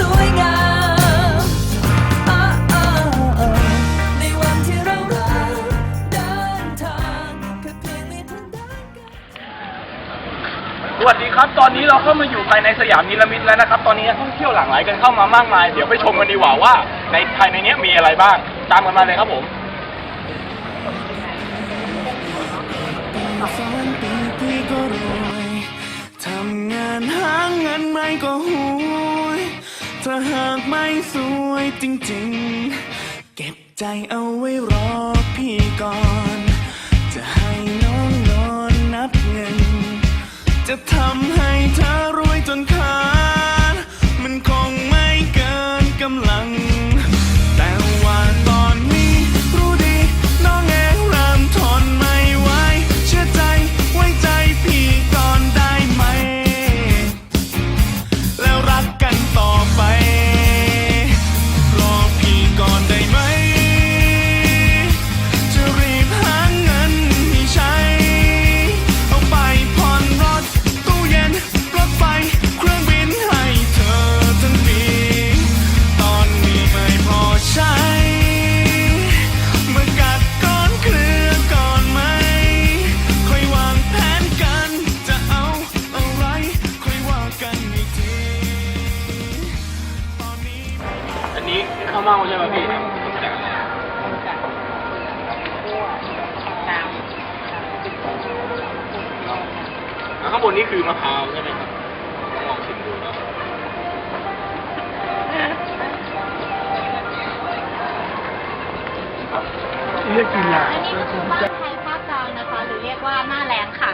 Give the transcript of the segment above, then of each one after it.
คือฉันสวยงามในวันที่เรารักเดินทางแค่เพียงไม่ทันได้สวัสดีครับ ตอนนี้เราเข้ามาอยู่ภายในสยามนิรมิตแล้วนะครับ ตอนนี้นักท่องเที่ยวหลั่งไหลกันเข้ามามากมาย เดี๋ยวไปชมกันดีกว่าว่า ในภายในเนี้ยมีอะไรบ้าง ตามกันมาเลยครับผมฝันปีปีก็รวย ทำงานหาเงินไม่ก็หวย ถ้าหากไม่สวยจริงๆ เก็บใจเอาไว้รอพี่ก่อน จะให้น้องนอนนับเงิน จะทำให้เธอ คือมะพร้าวใช่ไหมครับต้องลองชิมดูนะอันนี้คือบ้านไทยภาคกลางนะคะ หรือเรียกว่าหน้าแรงค่ะ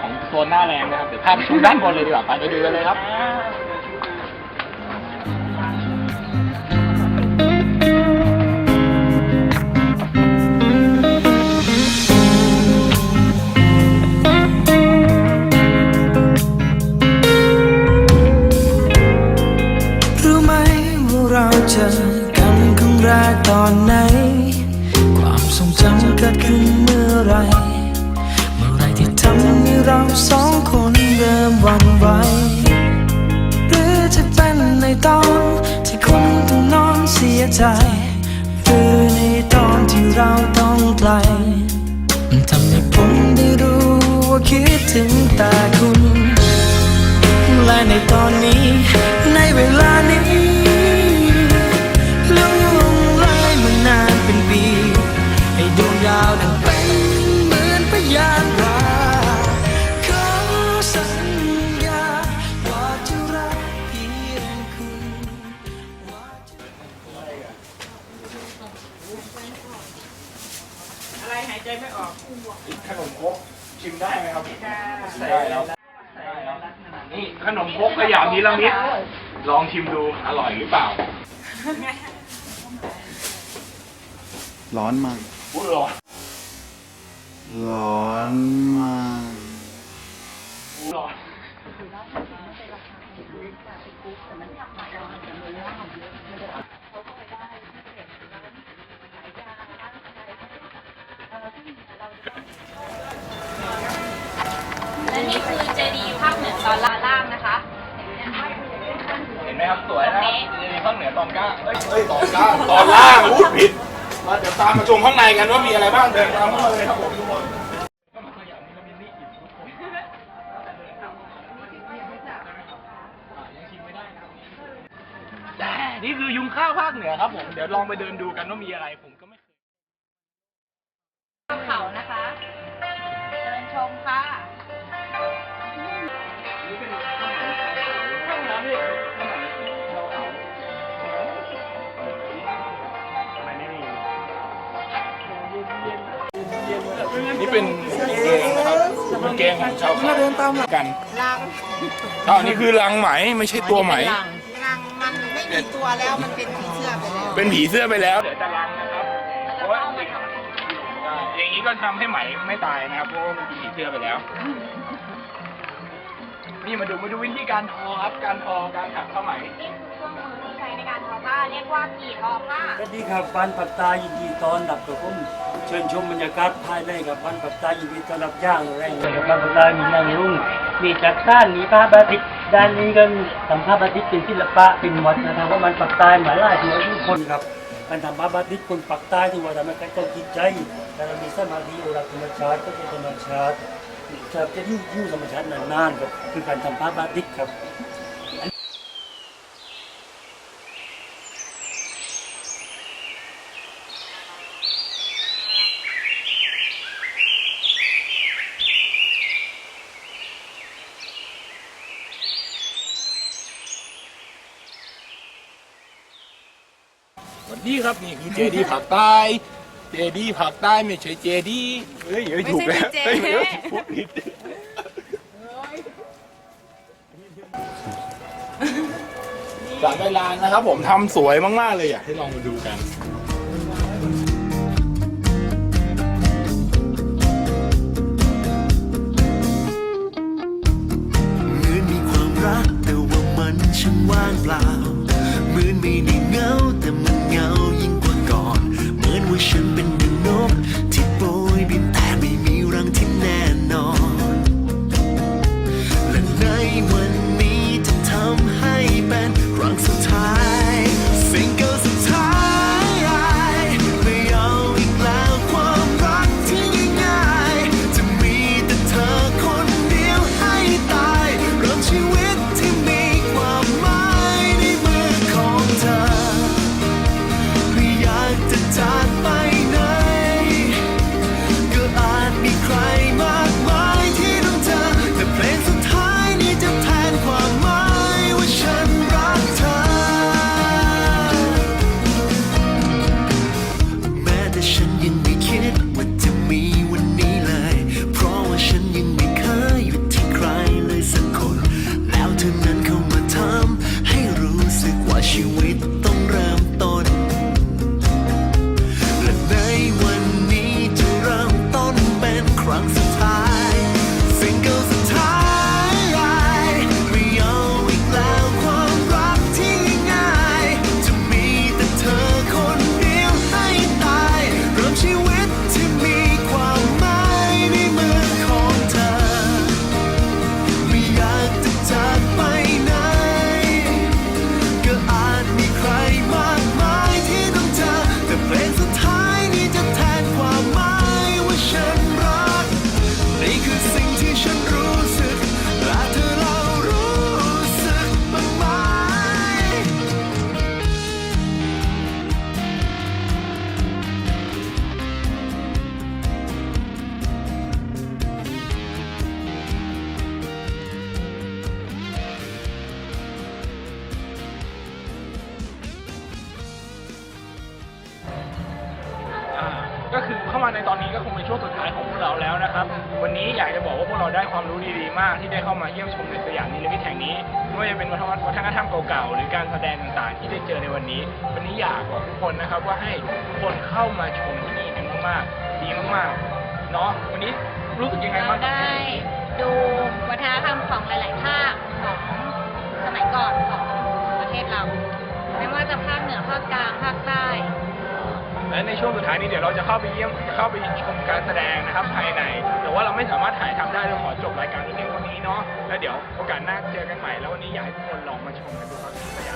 ของโซนหน้าแรงนะครับ เดี๋ยวพาไปชมด้านบนเลยดีกว่า ไปไปดูกันเลยครับ ขึ้นเมื่อไร เมื่อไรที่ทำให้เราสองคนเริ่มหวันไหวหรือจะเป็นในตอนที่คุณต้องนอนเสียใจ หรือในตอนที่เราต้องไกลมันทำให้ผมได้รู้ว่าคิดถึงแต่คุณ และในตอนนี้ ขนมครกชิมได้ไหมครับได้แล้วได้แล้วนี่ขนมครกสยามนิรมิตลองชิมดูอร่อยหรือเปล่า ร้อนมากพูดหรอร้ นไหมครับสวยนะตรงนี้จะมีข้างเหนือตอนกลางเอ้ยเอ้ยตอนกลางตอนล่างพูดผิดมาเดี๋ยวตาามมาชมข้างในกันว่ามีอะไรบ้างเดินตามเข้ามาเลยครับผมทุกคนแต่นี่คือยุงข้าวภาคเหนือครับผม เดี๋ยวลองไปเดินดูกันว่ามีอะไรผมก็ไม่เคยเขานะคะเดินชมค่ะ นี่เป็นเกงนะครับเป็นเกงของชาวเขาเดินตามกันรังอ้าวนี่คือรังไหมไม่ใช่ตัวไหม รังมันไม่มีตัวแล้วมันเป็นผีเสื้อไปแล้วเป็นผีเสื้อไปแล้วเดี๋ยวจะรังนะครับ เพราะว่าอย่างนี้ก็ทำให้ไหมไม่ตายนะครับเพราะว่ามันเป็นผีเสื้อไปแล้ว นี่มาดูมาดูวิธีการทอครับการทอการถักผ้าไหม นี่คือเครื่องมือที่ใช้ในการทอผ้าเรียกว่ากี่ทอผ้าสวัสดีครับบ้านปักตายินดีต้อนรับกับผมเชิญชมบรรยากาศภายในกับบ้านปักตายินดีต้อนรับย่างแรงกับบ้านปักตามีนางรุ่งมีจักรด้านมีผ้าบาติกด้านนี้ก็ทำผ้าบาติกเป็นศิลปะเป็นวัฒนธรรมของมันปักใต้หมายล่าที่ว่าทุกคนครับการทำผ้าบาติกคนปักใต้ที่ว่าทำให้การต้องจิตใจแต่เรามีสมาธิอุรักธรรมชาติก็เป็นธรรมชาติจะจะอยู่อยู่ธรรมชาตินานๆครับคือการทำผ้าบาติกครับ สวัสดีครับนี่คือเจดีผักใต้ เจดีผักใต้ไม่ใช่เจดีเฮ้ยเฮ้ยถูกแล้วเฮ้ยเฮ้ยพูดผิดจากเวลานะครับผมทำสวยมากๆเลยอยากให้ลองมาดูกัน ก็คือเข้ามาในตอนนี้ก็คงเป็นช่วงสุดท้ายของพวกเราแล้วนะครับ วันนี้อยากจะบอกว่าพวกเราได้ความรู้ดีๆมาก ที่ได้เข้ามาเยี่ยมชมในสยามนิรมิตแห่งนี้ไม่ว่าจะเป็นวัฒนวัฒนธรรมเก่าๆหรือการแสดงต่างๆ ที่ได้เจอในวันนี้ วันนี้อยากบอกทุกคนนะครับว่าให้ทุกคนเข้ามาชมที่นี่กันมากๆดีมากๆเนาะวันนี้รู้สึกยังไงเราบ้างได้ดูวัฒ และในช่วงสุดท้ายนี้เดี๋ยวเราจะเข้าไปเยี่ยมเข้าไปชมการแสดงนะครับภายใน แต่ว่าเราไม่สามารถถ่ายทำได้เราขอจบรายการเพียงเท่านี้เนาะแล้วเดี๋ยวโอกาสหน้าเจอกันใหม่ แล้ววันนี้อยากให้ทุกคนลองมาชมกันดูครับที่สยาม